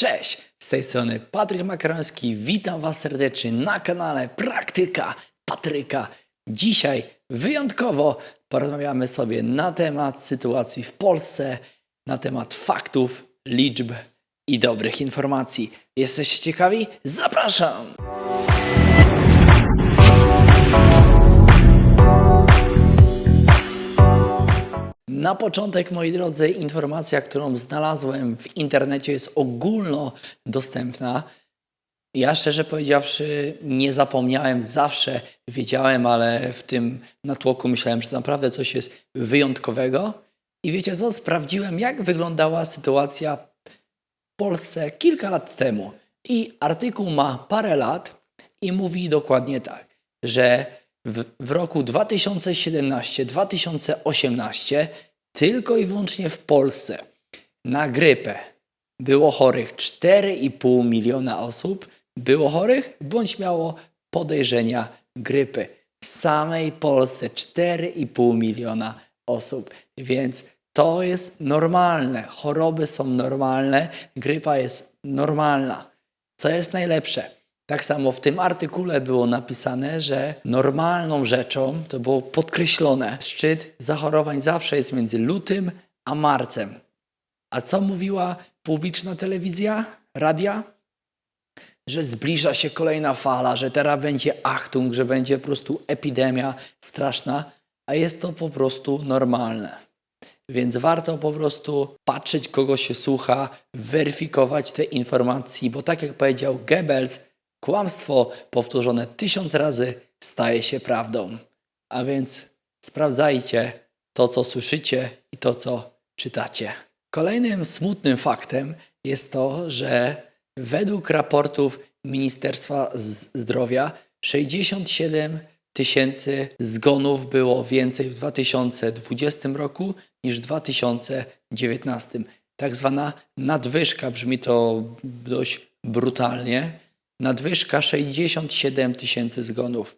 Cześć, z tej strony Patryk Makaroński. Witam Was serdecznie na kanale Praktyka Patryka. Dzisiaj wyjątkowo porozmawiamy sobie na temat sytuacji w Polsce, na temat faktów, liczb i dobrych informacji. Jesteście ciekawi? Zapraszam! Na początek, moi drodzy, informacja, którą znalazłem w internecie jest ogólnodostępna. Ja szczerze powiedziawszy, nie zapomniałem, zawsze wiedziałem, ale w tym natłoku myślałem, że to naprawdę coś jest wyjątkowego. I wiecie co? Sprawdziłem, jak wyglądała sytuacja w Polsce kilka lat temu. I artykuł ma parę lat i mówi dokładnie tak, że w, w roku 2017-2018 tylko i wyłącznie w Polsce na grypę było chorych 4,5 miliona osób, było chorych bądź miało podejrzenia grypy. W samej Polsce 4,5 miliona osób, więc to jest normalne. Choroby są normalne, grypa jest normalna. Co jest najlepsze? Tak samo w tym artykule było napisane, że normalną rzeczą, to było podkreślone, szczyt zachorowań zawsze jest między lutym a marcem. A co mówiła publiczna telewizja, radia? Że zbliża się kolejna fala, że teraz będzie Achtung, że będzie po prostu epidemia straszna, a jest to po prostu normalne. Więc warto po prostu patrzeć, kogo się słucha, weryfikować te informacje, bo tak jak powiedział Goebbels, kłamstwo powtórzone tysiąc razy staje się prawdą. A więc sprawdzajcie to, co słyszycie i to, co czytacie. Kolejnym smutnym faktem jest to, że według raportów Ministerstwa Zdrowia 67 tysięcy zgonów było więcej w 2020 roku niż w 2019. Tak zwana nadwyżka, brzmi to dość brutalnie, nadwyżka 67 tysięcy zgonów,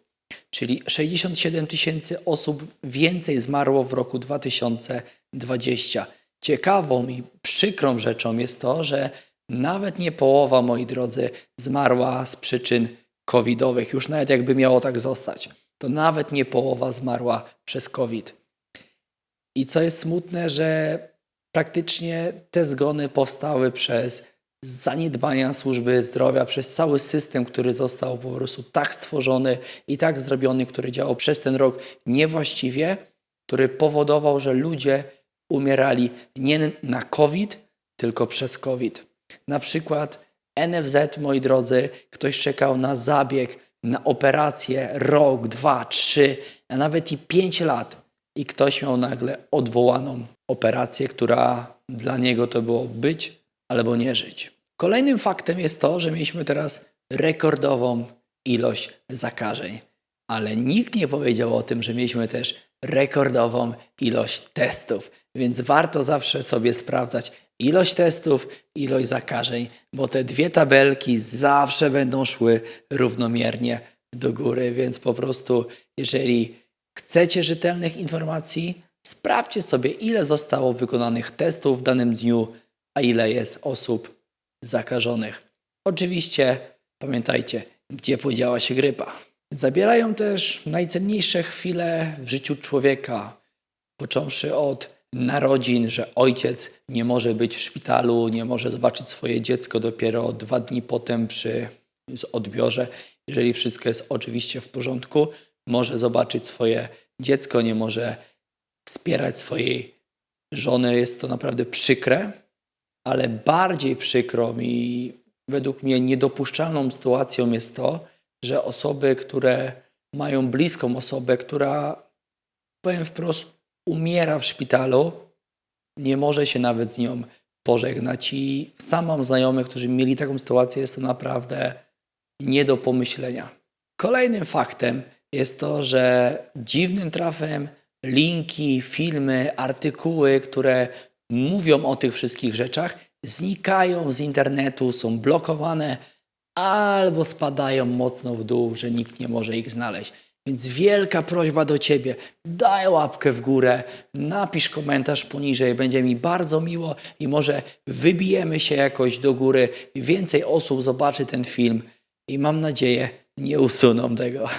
czyli 67 tysięcy osób więcej zmarło w roku 2020. Ciekawą i przykrą rzeczą jest to, że nawet nie połowa, moi drodzy, zmarła z przyczyn covidowych. Już nawet jakby miało tak zostać, to nawet nie połowa zmarła przez COVID. I co jest smutne, że praktycznie te zgony powstały przez zaniedbania służby zdrowia, przez cały system, który został po prostu tak stworzony i tak zrobiony, który działał przez ten rok niewłaściwie, który powodował, że ludzie umierali nie na COVID, tylko przez COVID. Na przykład NFZ, moi drodzy, ktoś czekał na zabieg, na operację rok, dwa, trzy, a nawet i pięć lat i ktoś miał nagle odwołaną operację, która dla niego to było być albo nie żyć. Kolejnym faktem jest to, że mieliśmy teraz rekordową ilość zakażeń, ale nikt nie powiedział o tym, że mieliśmy też rekordową ilość testów, więc warto zawsze sobie sprawdzać ilość testów, ilość zakażeń, bo te dwie tabelki zawsze będą szły równomiernie do góry, więc po prostu jeżeli chcecie rzetelnych informacji, sprawdźcie sobie, ile zostało wykonanych testów w danym dniu, a ile jest osób zakażonych. Oczywiście pamiętajcie, gdzie podziała się grypa. Zabierają też najcenniejsze chwile w życiu człowieka, począwszy od narodzin, że ojciec nie może być w szpitalu, nie może zobaczyć swoje dziecko dopiero dwa dni potem przy odbiorze. Jeżeli wszystko jest oczywiście w porządku, może zobaczyć swoje dziecko, nie może wspierać swojej żony. Jest to naprawdę przykre, ale bardziej przykrą i według mnie niedopuszczalną sytuacją jest to, że osoby, które mają bliską osobę, która, powiem wprost, umiera w szpitalu, nie może się nawet z nią pożegnać. I sam mam znajomych, którzy mieli taką sytuację, jest to naprawdę nie do pomyślenia. Kolejnym faktem jest to, że dziwnym trafem linki, filmy, artykuły, które mówią o tych wszystkich rzeczach, znikają z internetu, są blokowane albo spadają mocno w dół, że nikt nie może ich znaleźć. Więc wielka prośba do Ciebie, daj łapkę w górę, napisz komentarz poniżej, będzie mi bardzo miło i może wybijemy się jakoś do góry, więcej osób zobaczy ten film i mam nadzieję nie usuną tego.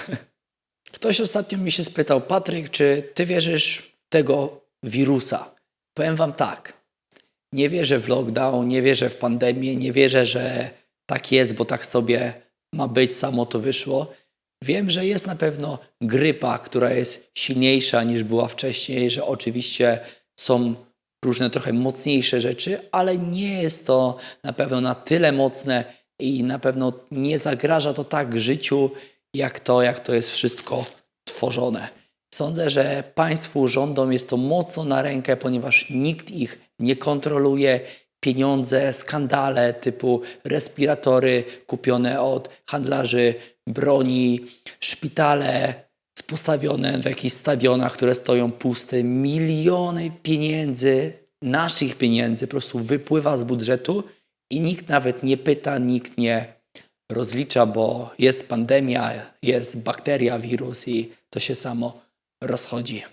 Ktoś ostatnio mi się spytał, Patryk, czy Ty wierzysz w tego wirusa? Powiem Wam tak, nie wierzę w lockdown, nie wierzę w pandemię, nie wierzę, że tak jest, bo tak sobie ma być, samo to wyszło. Wiem, że jest na pewno grypa, która jest silniejsza niż była wcześniej, że oczywiście są różne trochę mocniejsze rzeczy, ale nie jest to na pewno na tyle mocne i na pewno nie zagraża to tak życiu, jak to, jak to jest wszystko tworzone. Sądzę, że państwu, rządom jest to mocno na rękę, ponieważ nikt ich nie kontroluje. Pieniądze, skandale typu respiratory kupione od handlarzy broni, szpitale postawione w jakichś stadionach, które stoją puste, miliony pieniędzy, naszych pieniędzy po prostu wypływa z budżetu i nikt nawet nie pyta, nikt nie rozlicza, bo jest pandemia, jest bakteria, wirus i to się samo rozchodzi.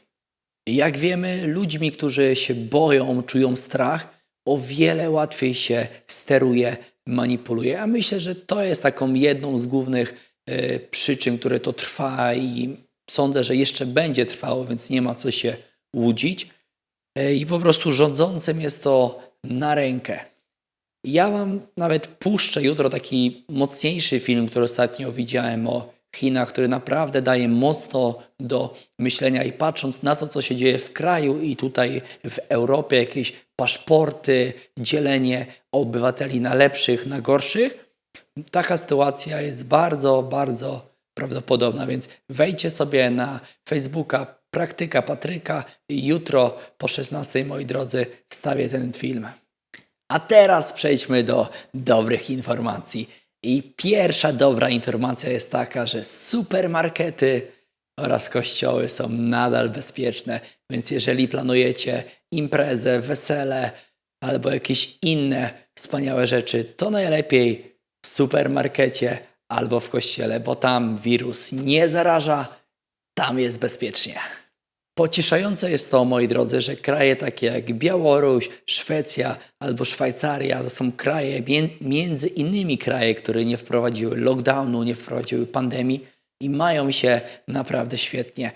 Jak wiemy, ludźmi, którzy się boją, czują strach, o wiele łatwiej się steruje, manipuluje. A myślę, że to jest taką jedną z głównych e, przyczyn, które to trwa i sądzę, że jeszcze będzie trwało, więc nie ma co się łudzić. E, I po prostu rządzącym jest to na rękę. Ja Wam nawet puszczę jutro taki mocniejszy film, który ostatnio widziałem o Chinach, który naprawdę daje mocno do myślenia i patrząc na to, co się dzieje w kraju i tutaj w Europie, jakieś paszporty, dzielenie obywateli na lepszych, na gorszych, taka sytuacja jest bardzo, bardzo prawdopodobna, więc wejdźcie sobie na Facebooka Praktyka Patryka i jutro po 16, moi drodzy, wstawię ten film. A teraz przejdźmy do dobrych informacji. I pierwsza dobra informacja jest taka, że supermarkety oraz kościoły są nadal bezpieczne. Więc jeżeli planujecie imprezę, wesele albo jakieś inne wspaniałe rzeczy, to najlepiej w supermarkecie albo w kościele, bo tam wirus nie zaraża, tam jest bezpiecznie. Pocieszające jest to, moi drodzy, że kraje takie jak Białoruś, Szwecja albo Szwajcaria to są kraje, między innymi kraje, które nie wprowadziły lockdownu, nie wprowadziły pandemii i mają się naprawdę świetnie.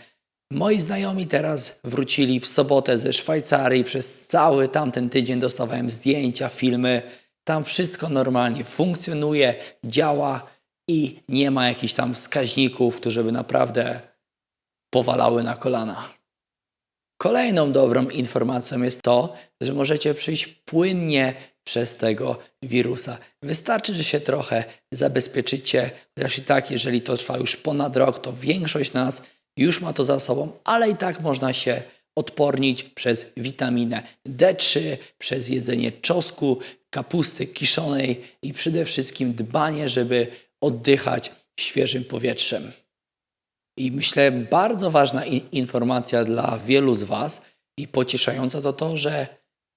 Moi znajomi teraz wrócili w sobotę ze Szwajcarii. Przez cały tamten tydzień dostawałem zdjęcia, filmy. Tam wszystko normalnie funkcjonuje, działa i nie ma jakichś tam wskaźników, które by naprawdę powalały na kolana. Kolejną dobrą informacją jest to, że możecie przyjść płynnie przez tego wirusa. Wystarczy, że się trochę zabezpieczycie, chociaż i tak, jeżeli to trwa już ponad rok, to większość nas już ma to za sobą, ale i tak można się odpornić przez witaminę D3, przez jedzenie czosku, kapusty kiszonej i przede wszystkim dbanie, żeby oddychać świeżym powietrzem. I myślę, bardzo ważna informacja dla wielu z Was i pocieszająca to to, że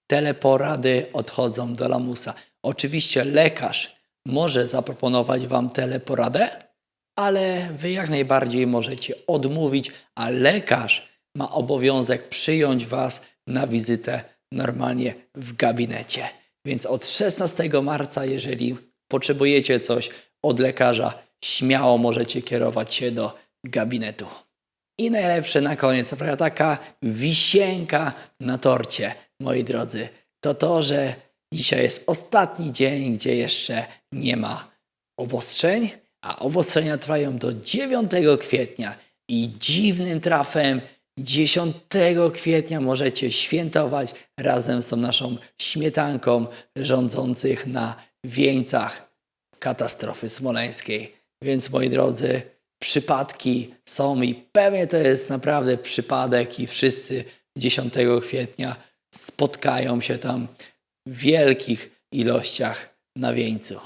teleporady odchodzą do lamusa. Oczywiście lekarz może zaproponować Wam teleporadę, ale Wy jak najbardziej możecie odmówić, a lekarz ma obowiązek przyjąć Was na wizytę normalnie w gabinecie. Więc od 16 marca, jeżeli potrzebujecie coś od lekarza, śmiało możecie kierować się do gabinetu. I najlepsze na koniec, naprawdę taka wisienka na torcie, moi drodzy, to to, że dzisiaj jest ostatni dzień, gdzie jeszcze nie ma obostrzeń, a obostrzenia trwają do 9 kwietnia i dziwnym trafem 10 kwietnia możecie świętować razem z tą naszą śmietanką rządzących na wieńcach katastrofy smoleńskiej. Więc moi drodzy, przypadki są i pewnie to jest naprawdę przypadek i wszyscy 10 kwietnia spotkają się tam w wielkich ilościach na wieńcu.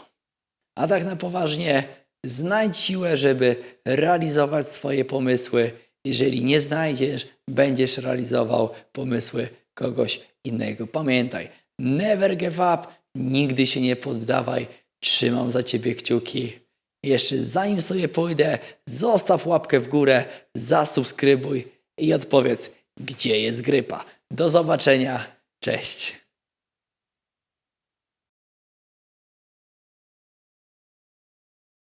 A tak na poważnie, znajdź siłę, żeby realizować swoje pomysły. Jeżeli nie znajdziesz, będziesz realizował pomysły kogoś innego. Pamiętaj, never give up, nigdy się nie poddawaj. Trzymam za ciebie kciuki Jeszcze zanim sobie pójdę, zostaw łapkę w górę, zasubskrybuj i odpowiedz, gdzie jest grypa. Do zobaczenia, cześć.